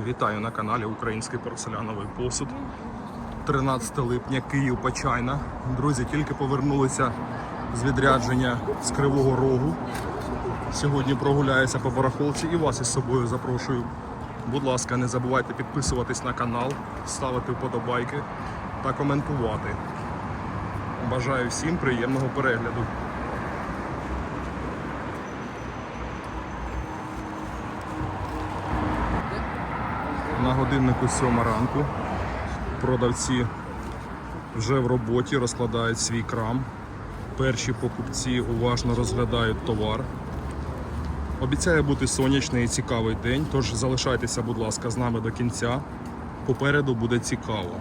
Вітаю на каналі Український порцеляновий посуд. 13 липня, Київ Почайна. Друзі, тільки повернулися з відрядження з Кривого Рогу. Сьогодні прогуляюся по барахолці і вас із собою запрошую. Будь ласка, не забувайте підписуватись на канал, ставити вподобайки та коментувати. Бажаю всім приємного перегляду. На годиннику 7 ранку. Продавці вже в роботі розкладають свій крам. Перші покупці уважно розглядають товар. Обіцяє бути сонячний і цікавий день, тож залишайтеся, будь ласка, з нами до кінця. Попереду буде цікаво.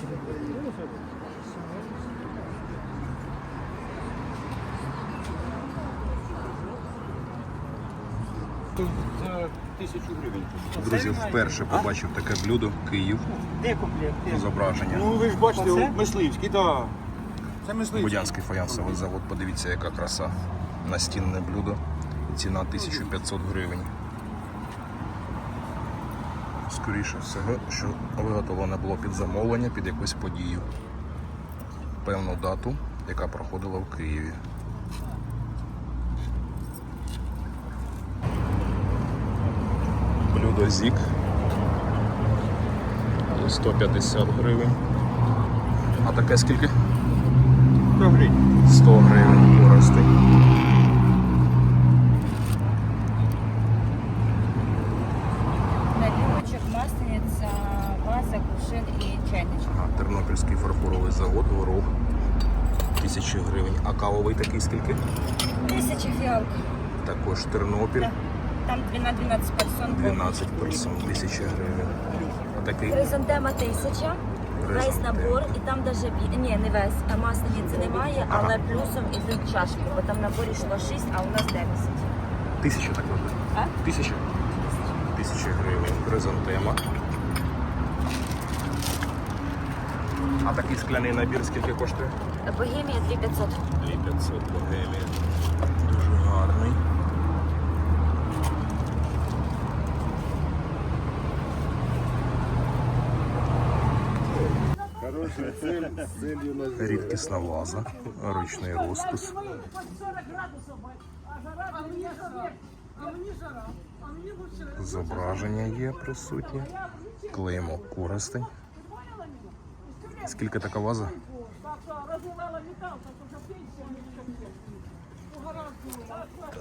За тисячу гривень. Друзі, вперше побачив таке блюдо Київ. Де комплект? Де? Зображення. Ну ви ж бачите, Оце? мисливський, так. Це мисливський. Будянський фаянсовий завод. Подивіться, яка краса. Настінне блюдо. Ціна 1500 гривень. Скоріше всього, що виготовлене було під замовлення, під якусь подію. Певну дату, яка проходила в Києві. Блюдо Зік. 150 гривень. А таке скільки? 100 гривень. 100 гривень порости. Налівочок, маслениця, ваза, кувшин і чайничок. Тернопільський фарфоровий завод, ворог. Тисячі гривень. А кавовий такий скільки? Тисяча фіалка. Також Тернопіль. Да. Там 12 персон. 12 персон, тисяча гривень. А такий Хризантема тисяча. Весь набор, і там даже ні, не весь, а маслениці немає, але плюсом ідуть чашки, бо там в наборі йшло 6, а у нас 10. тисяча так. А? Тисяча? Тисяча гривень. Хризантема. А такий скляний набір скільки коштує? Богемія 2500. 2500 богемія. Дуже гарний. На Рідкісна ваза, ручний розпис. Зображення є присутнє. Клеймо користень. Скільки така ваза?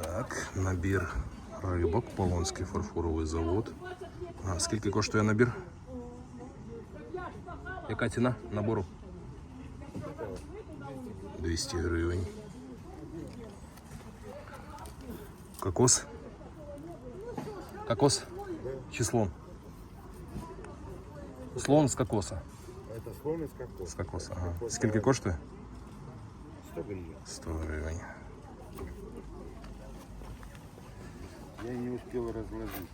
Так, набір рибок, Полонський фарфоровий завод. А, скільки коштує набір? Яка ціна набору? 200 гривень. Кокос? Кокос? Чи слон? Слон з кокоса. Это слон из кокоса. З кокоса. Ага. Скільки коштує? 100 гривен. 100 гривень. Я не успел разложить.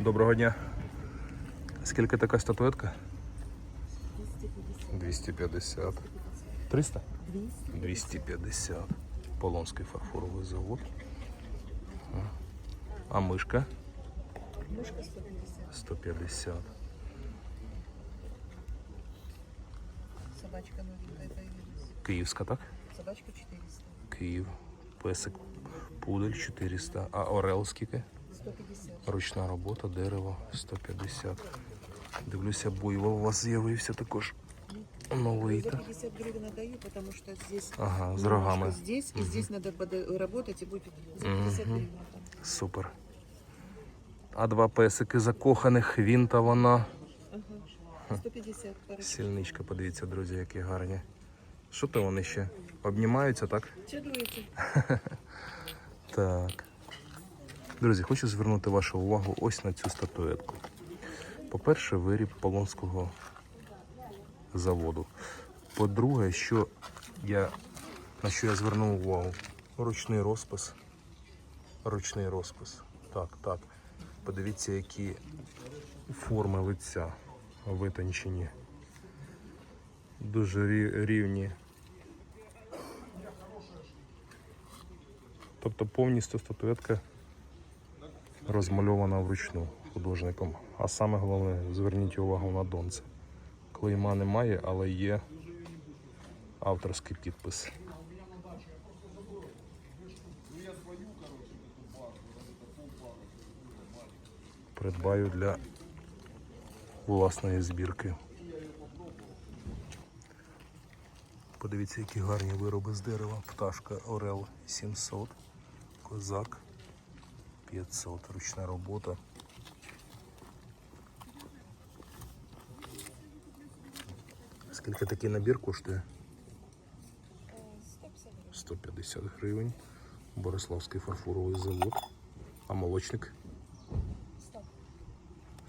Доброго дня. Скільки така статуетка? 250. 300? 250. Полонський фарфоровий завод. А мишка? Мушка 150. 150. Собачка новенькая появилась. Київська, так? Собачка 400. Київ. Песик. Пудель 400. А орел скільки? 150. Ручна робота, дерево 150. Дивлюся, буйвол у вас з'явився також. Новий. За так? 50 гривен отдаю, потому что здесь Ага, с рогами. Здесь и здесь надо подо- работать и будет за 50 гривен. отдам. Супер. А два песики закоханих, він та вона. Ага. 150 парочка. Сільничка, подивіться, друзі, які гарні. Що то вони ще? Обнімаються, так? Чаруете. Так. Друзі, хочу звернути вашу увагу ось на цю статуетку. По-перше, виріб Полонського заводу. По-друге, що я, на що я звернув увагу? Ручний розпис. Ручний розпис. Так, так. Подивіться, які форми лиця витончені. Дуже рівні Тобто повністю статуетка розмальована вручну художником. А саме головне, зверніть увагу на донце. Клейма немає, але є авторський підпис. Придбаю для власної збірки. Подивіться, які гарні вироби з дерева. Пташка Орел 700, козак 500, ручна робота. Скільки такий набір коштує? 150 гривень. Бориславський фарфоровий завод. А молочник?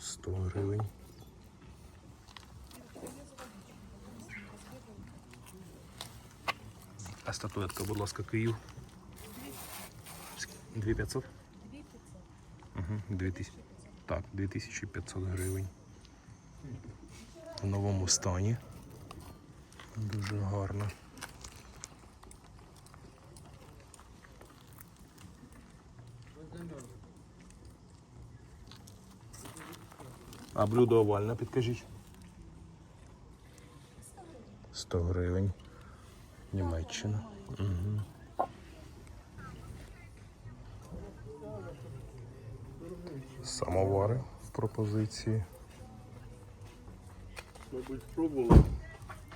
100 гривень. А статуетка, будь ласка, Київ. 2500? 2500. Угу, 2000. Так, 2500 гривень. В новому стані. Дуже гарно. А блюдо овальне, підкажіть. 100 гривень. Німеччина. Угу. Самовари в пропозиції. Мабуть, спробували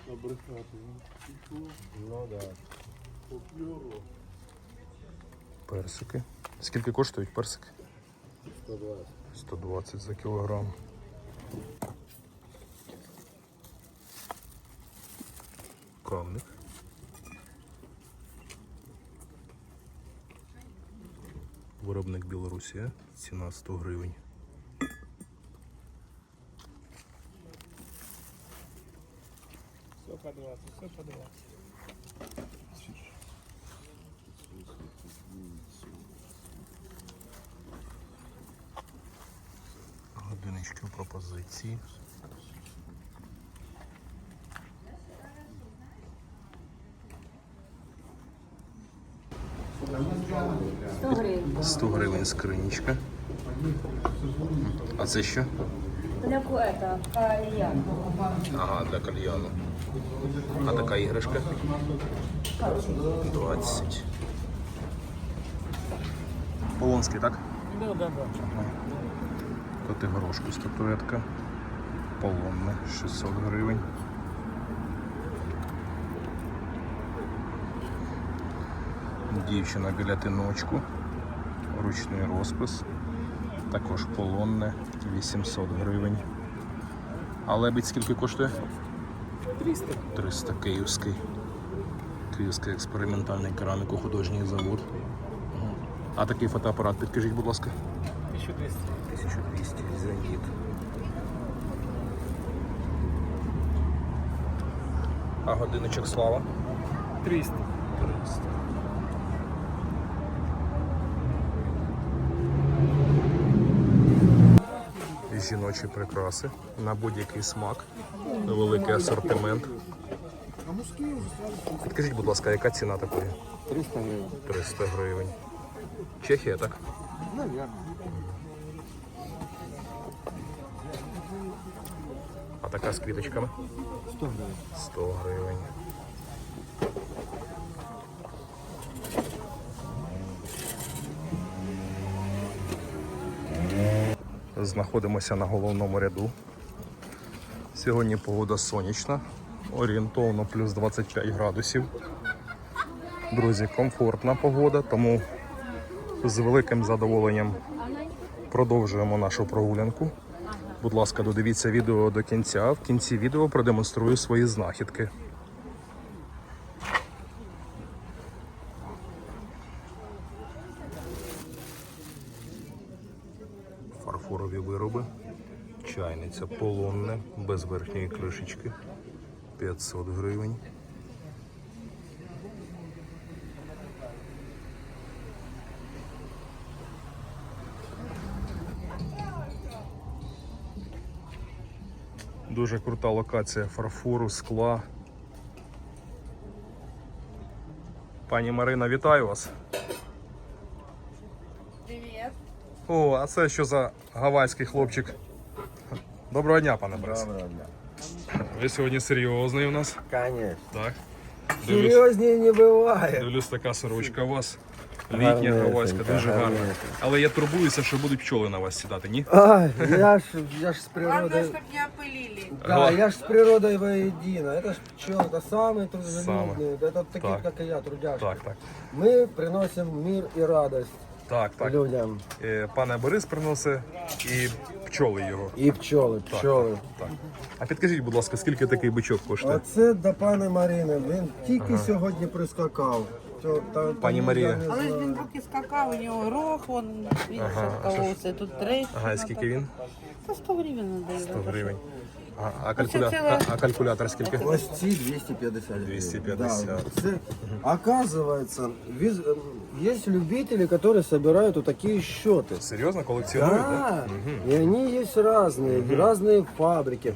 набрехати. Ну да. Поплювало. Персики. Скільки коштують персики? 120. 120 за кілограм. Камник. Виробник Білорусія. Ціна 100 гривень. По 20, все по 20. Годинички в пропозиції. Сто гривень. 100 гривень скринічка. А це що? Для это, кальян. Ага, для кальяну. А така іграшка? 20. Полонський, так? Да, да, да. Коти горошку статуетка. Полонне 600 гривень. Дівчина біля тиночку. Ручний розпис. Також полонне 800 гривень. А лебідь скільки коштує? 300. 300 київський. Київський експериментальний кераміко-художній завод. А такий фотоапарат підкажіть, будь ласка. 1200. 1200 зеніт. А годиночок слава? 300. 300. Жіночі прикраси на будь-який смак, великий асортимент. Підкажіть, будь ласка, яка ціна такої? 300 гривень. 300 гривень. Чехія, так? Наверное. А така з квіточками? 100 гривень. 100 гривень. Знаходимося на головному ряду. Сьогодні погода сонячна, орієнтовно плюс 25 градусів. Друзі, комфортна погода, тому з великим задоволенням продовжуємо нашу прогулянку. Будь ласка, додивіться відео до кінця. В кінці відео продемонструю свої знахідки. Фарфорові вироби. Чайниця полонне, без верхньої кришечки. 500 гривень. Дуже крута локація фарфору, скла. Пані Марина, вітаю вас. О, а це що за гавайський хлопчик? Доброго дня, пане Борис. Ви сьогодні серйозний у нас. Конечно. Так. Дивлюсь, Серьезнее не бывает. дивлюсь, така сорочка у вас. Літня Гарнесенька, гавайська, дуже гарна. гарнесенька. Але я турбуюся, що будуть пчоли на вас сідати, ні? Ай, я ж, я ж с Главное, природой... чтобы не опылили. Да, я ж с природой воедино. Это ж пчел, это самые трудолюбные. Это такие, Так. как и я, трудяшки. Так, так. Мы приносим мир и радость Так, так. людям. Е, Пане Борис приносить і пчоли його. І пчоли, пчоли. Так. А підкажіть, будь ласка, скільки такий бичок коштує? Оце до пана Марини. Він тільки сьогодні прискакав. Там- Пані там Марія. я не Але ж знаю. він поки скакав, у нього рог, он, видиш, Ага, тут три. Ага, і скільки він? По 100 гривень надає. 100 гривень. А, а, Оце калькуля... ціла- а калькулятор скільки? Ось ці 250 гривень. 250. Да, це, оказывается, віз, ем, є любители, которые собирают вот такие счеты. Серйозно, колекціонують, так? Да, и они есть разные, разные фабрики.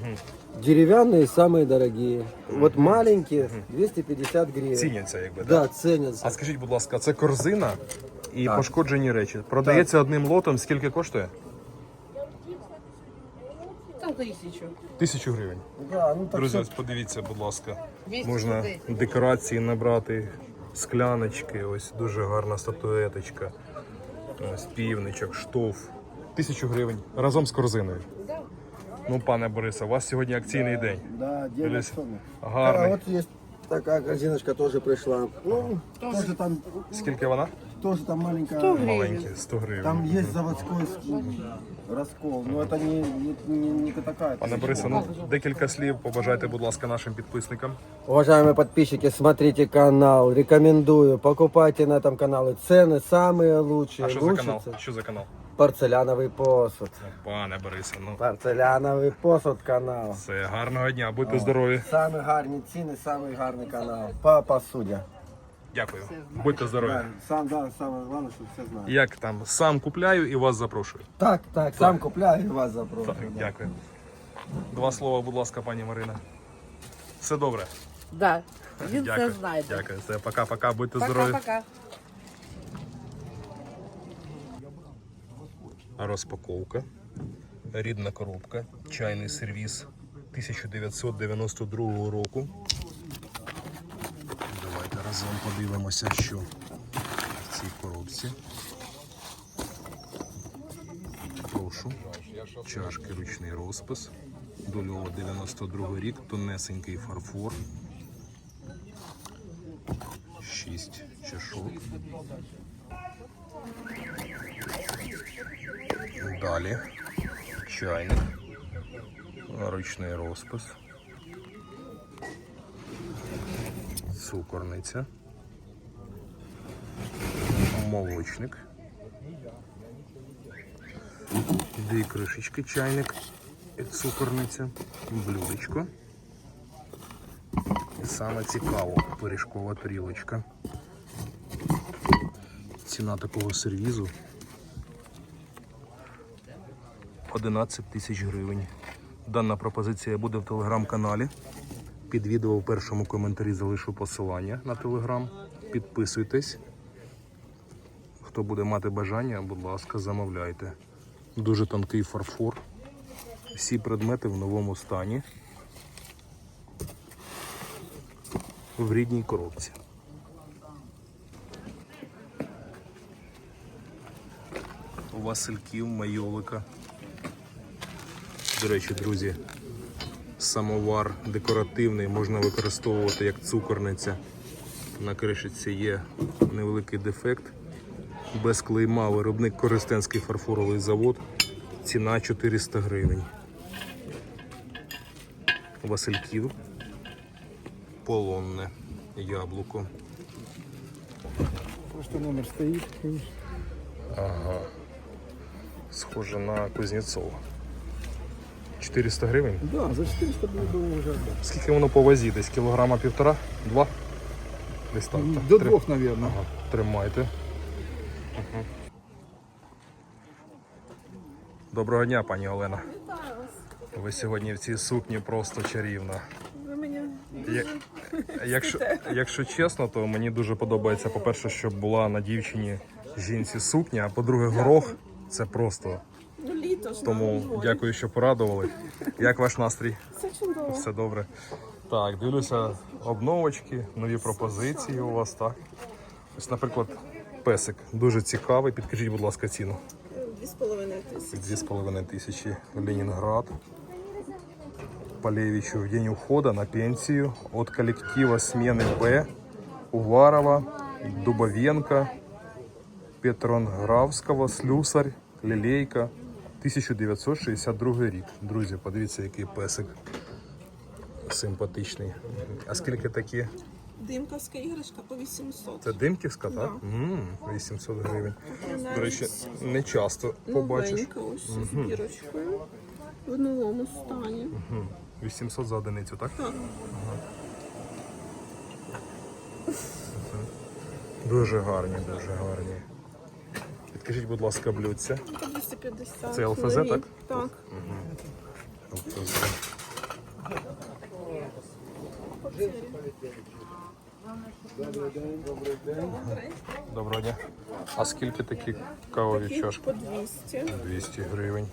Деревянные самые дорогие. Вот маленькие 250 гривен. Ціняться, якби, так? Да, ценятся. А скажіть, будь ласка, це корзина і пошкоджені речі. Продається одним лотом, скільки коштує? Тисячу. Тисячу гривень. Да, ну так Друзі, що- ось подивіться, будь ласка. 200 Можна людей. декорації набрати, скляночки, ось дуже гарна статуеточка, ось півничок, штоф. Тисячу гривень разом з корзиною. Ну, пане Борисе, у вас сьогодні акційний день. Да, Дивись, гарний. А вот есть такая корзиночка тоже пришла. Ну, тоже там, Скільки вона? тоже там маленькая. 100 гривень. Маленькі, 100 гривень. Там есть заводской с- раскол, но это не, не, не, не такая. Пане Борисе, ну декілька слів побажайте, будь ласка, нашим підписникам. Уважаемые подписчики, смотрите канал, рекомендую, покупайте на этом канале. Цены самые лучшие. А що за лучше канал? ц- Що за канал? Порцеляновый посуд. Пане Борисе, ну Порцеляновий посуд канал. все, гарного дня, будьте здорові. Самый гарні ціни, самый гарний канал. По посуді. Дякую. Будьте здорові. Да, сам, да, саме головне, щоб все знали. Як там сам купляю і вас запрошую. Так, так, сам купляю і вас запрошую. Так, да. дякую. Два слова, будь ласка, пані Марина. Все добре. Да. Він Дякую. це знає. Дякую. Все, пока-пока, будьте здорові. Пока-пока. Розпаковка. Рідна коробка. Чайний сервіс 1992 року. Давайте разом подивимося, що в цій коробці. Прошу. Чашки ручний розпис. Дольово 92 рік, тонесенький фарфор. 6 чашок. Далі. Чайник, ручний розпис, цукорниця, молочник, дві кришечки чайник і цукорниця, блюдечко. І саме цікаво, пиріжкова тарілочка. Ціна такого сервізу 11 тисяч гривень. Дана пропозиція буде в телеграм-каналі. Під відео в першому коментарі залишу посилання на телеграм. Підписуйтесь. Хто буде мати бажання, будь ласка, замовляйте. Дуже тонкий фарфор. Всі предмети в новому стані. В рідній коробці. Васильків, майолика. До речі, друзі, самовар декоративний, можна використовувати як цукорниця. На кришиці є невеликий дефект. Без клейма виробник Користенський фарфоровий завод. Ціна 400 гривень. Васильків. Полонне. Яблуко. Просто номер стоїть. Ага. Схоже на Кузнєцова. 400 гривень? Да, за 400 було б вже. Скільки воно по вазі? Десь кілограма півтора? Два? Десь так. так. До Три- двох, мабуть. Ага, тримайте. Мгм. Доброго дня, пані Олена. Вітаю вас. Ви сьогодні в цій сукні просто чарівна. Ви мені Я- Якщо, якщо чесно, то мені дуже подобається, по-перше, щоб була на дівчині жінці сукня, а по-друге, горох Це просто. Тому дякую, що порадували. Як ваш настрій? Все чудово. Все добре. Так, дивлюся обновочки, нові пропозиції у вас, так. Ось, наприклад, песик дуже цікавий. Підкажіть, будь ласка, ціну. Дві з половиною тисячі. Дві з половиною тисячі Ленинград. Полевичу в день ухода на пенсию от коллектива смены Б Уварова, Дубовенко, Петрongravського, Слюсар, Лілейка, 1962 рік. Друзі, подивіться, який песик симпатичний. А скільки такі? Димковська іграшка по 800. Це димківська, так? М, 800 гривень. До речі, не часто побачиш. Новенька ось з бірочкою. В новому стані. 800 за одиницю, так? Так. Дуже гарні, дуже гарні. Підкажіть, будь ласка, блюдця. По 250. Це ЛФЗ, нові. так? Так. Доброго дня. А скільки такі кавові Такі чашки? по 200. 200 гривень.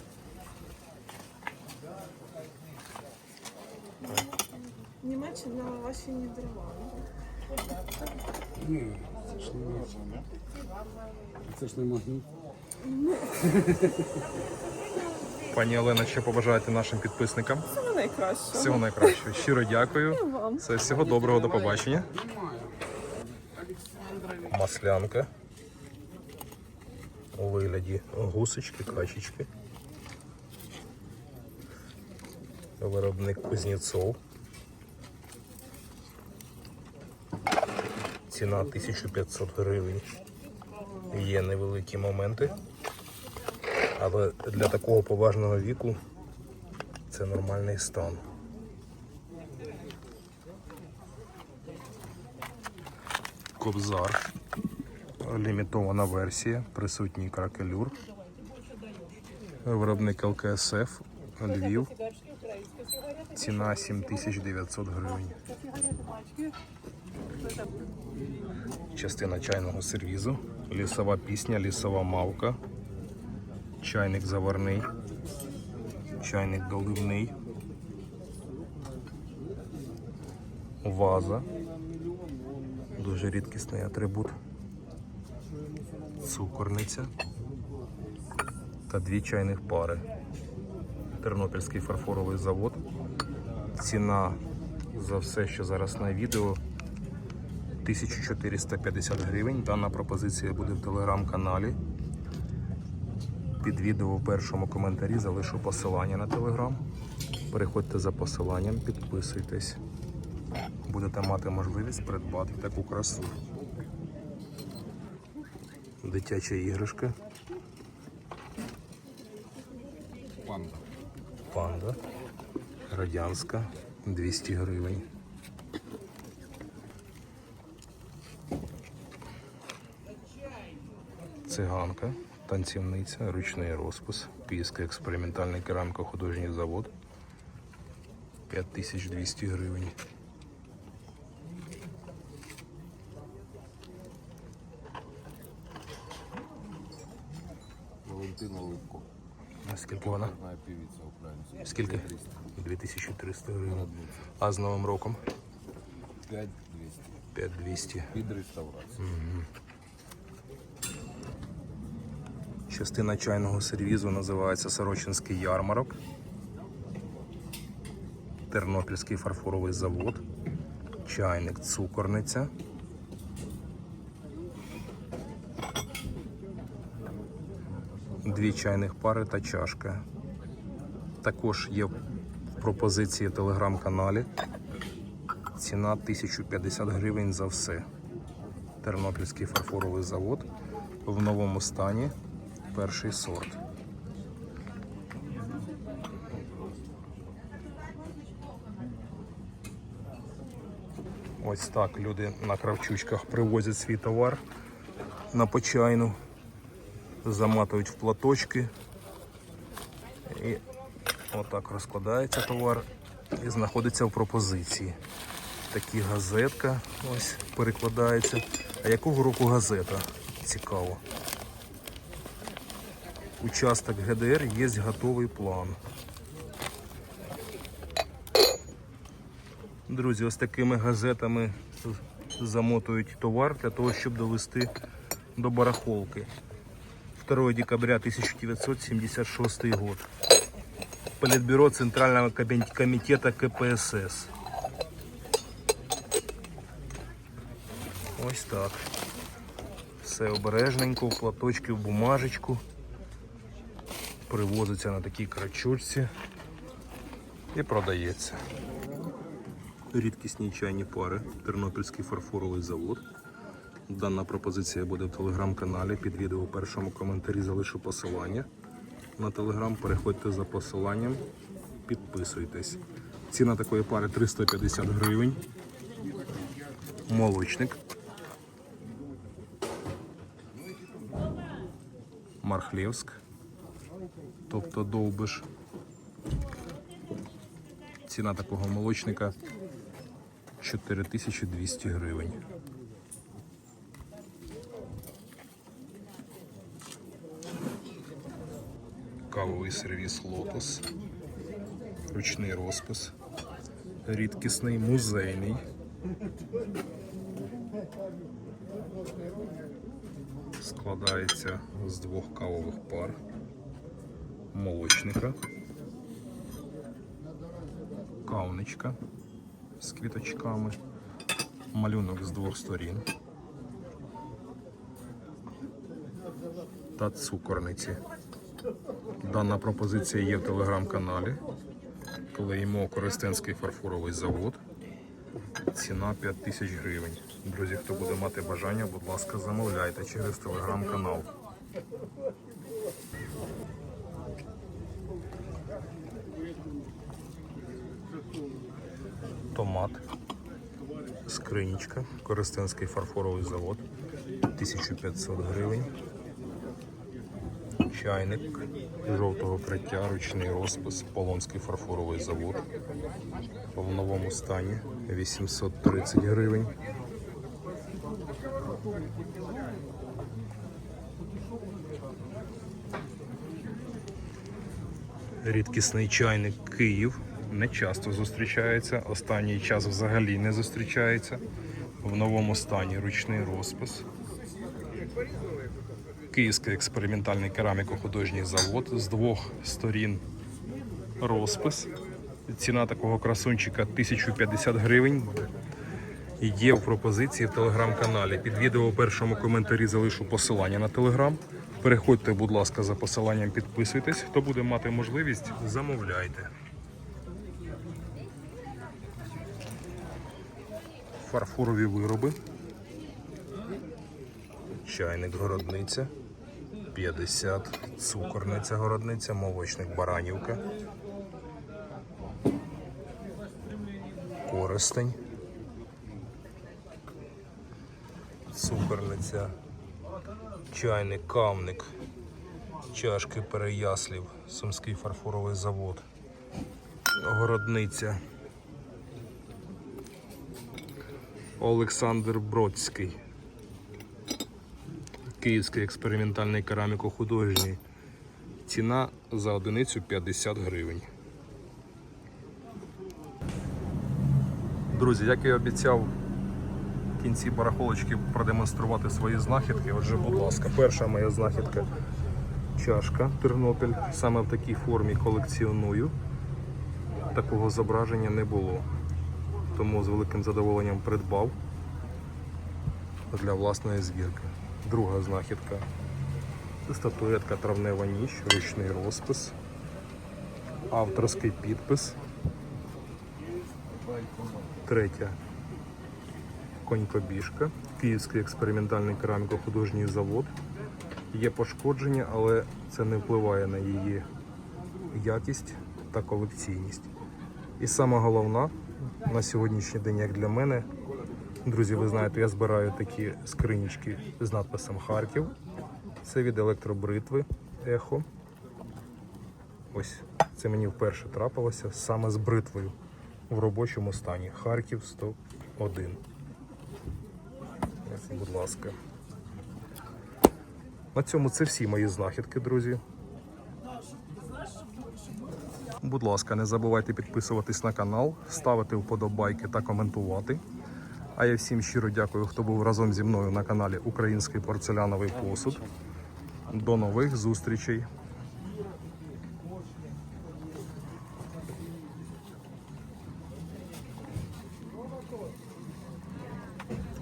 Німеччина ваші Нідерланди. Це ж Не магніт. Пані Олена, що побажаєте нашим підписникам? Це найкраще. Всього найкращого. Щиро дякую. вам. Це всього доброго, до побачення. Маслянка. У вигляді гусочки, качечки. Виробник Кузнєцов. Ціна 1500 гривень. Є невеликі моменти. Але для такого поважного віку це нормальний стан. Кобзар. Лімітована версія, присутній кракелюр. Виробник ЛКСФ, Львів. Ціна 7900 гривень. Частина чайного сервізу. Лісова пісня, лісова мавка. Чайник заварний. Чайник доливний. Ваза. Дуже рідкісний атрибут. Цукорниця та дві чайних пари. Тернопільський фарфоровий завод. Ціна за все, що зараз на відео 1450 гривень. Дана пропозиція буде в телеграм-каналі. Під відео в першому коментарі залишу посилання на телеграм. Переходьте за посиланням, підписуйтесь будете мати можливість придбати таку красу. Дитяча іграшка. Панда. Панда. Радянська. 200 гривень. Циганка, танцівниця, ручний розпис, Київський експериментальний кераміко-художній завод. 5200 гривень. Валентина Липко. А скільки вона? Одна. Скільки? 2300 гривень. А з Новим роком? 5200. 5200. Під реставрацію. Частина чайного сервізу називається Сорочинський ярмарок. Тернопільський фарфоровий завод. Чайник цукорниця. Дві чайних пари та чашка. Також є в пропозиції телеграм-каналі. Ціна 1050 гривень за все. Тернопільський фарфоровий завод в новому стані. Перший сорт. Ось так люди на кравчучках привозять свій товар на почайну, заматують в платочки і отак розкладається товар і знаходиться в пропозиції. Такі газетка ось перекладається. А якого року газета? Цікаво. Участок ГДР, є готовий план. Друзі, ось такими газетами замотують товар для того, щоб довести до барахолки. 2 декабря 1976 год. Политбюро Центрального комитета КПСС. Ось так. Все обережненько, в платочки, в бумажечку. Привозиться на такій крачучці і продається. Рідкісні чайні пари, Тернопільський фарфоровий завод. Дана пропозиція буде в телеграм-каналі. Під відео у першому коментарі залишу посилання. На телеграм переходьте за посиланням, підписуйтесь. Ціна такої пари 350 гривень. Молочник. Мархлєвськ. Тобто довбиш. Ціна такого молочника 4200 гривень. Кавовий сервіс Лотос. Ручний розпис. Рідкісний, музейний. Складається з двох кавових пар, молочника, кавничка з квіточками, малюнок з двох сторін та цукорниці. Дана пропозиція є в телеграм-каналі. Клеймо Коростенський фарфоровий завод. Ціна 5 тисяч гривень. Друзі, хто буде мати бажання, будь ласка, замовляйте через телеграм-канал. Скринічка. Коростенський фарфоровий завод. 1500 гривень. Чайник жовтого криття, ручний розпис, Полонський фарфоровий завод. В новому стані 830 гривень. Рідкісний чайник Київ не часто зустрічається. Останній час взагалі не зустрічається. В новому стані ручний розпис. Київський експериментальний кераміко-художній завод з двох сторін розпис. Ціна такого красунчика 1050 гривень. Є в пропозиції в телеграм-каналі. Під відео у першому коментарі залишу посилання на телеграм. Переходьте, будь ласка, за посиланням, підписуйтесь. Хто буде мати можливість, замовляйте. Фарфорові вироби. Чайник городниця. 50, цукорниця городниця, молочник баранівка. Користень. Цукорниця. Чайник, кавник. Чашки переяслів. Сумський фарфоровий завод. Городниця. Олександр Бродський. Київський експериментальний кераміко-художній. Ціна за одиницю 50 гривень. Друзі, як і обіцяв в кінці барахолочки продемонструвати свої знахідки. Отже, будь ласка, перша моя знахідка чашка Тернопіль. Саме в такій формі колекціоную. Такого зображення не було. Тому з великим задоволенням придбав для власної збірки. Друга знахідка. Це статуетка травнева ніч, ручний розпис, авторський підпис. Третя конькобіжка, Київський експериментальний кераміко-художній завод. Є пошкодження, але це не впливає на її якість та колекційність. І сама головна на сьогоднішній день, як для мене, друзі, ви знаєте, я збираю такі скринічки з надписом Харків. Це від електробритви Ехо. Ось це мені вперше трапилося саме з бритвою в робочому стані. Харків 101. Ось, будь ласка. На цьому це всі мої знахідки, друзі. Будь ласка, не забувайте підписуватись на канал, ставити вподобайки та коментувати. А я всім щиро дякую, хто був разом зі мною на каналі Український порцеляновий посуд. До нових зустрічей!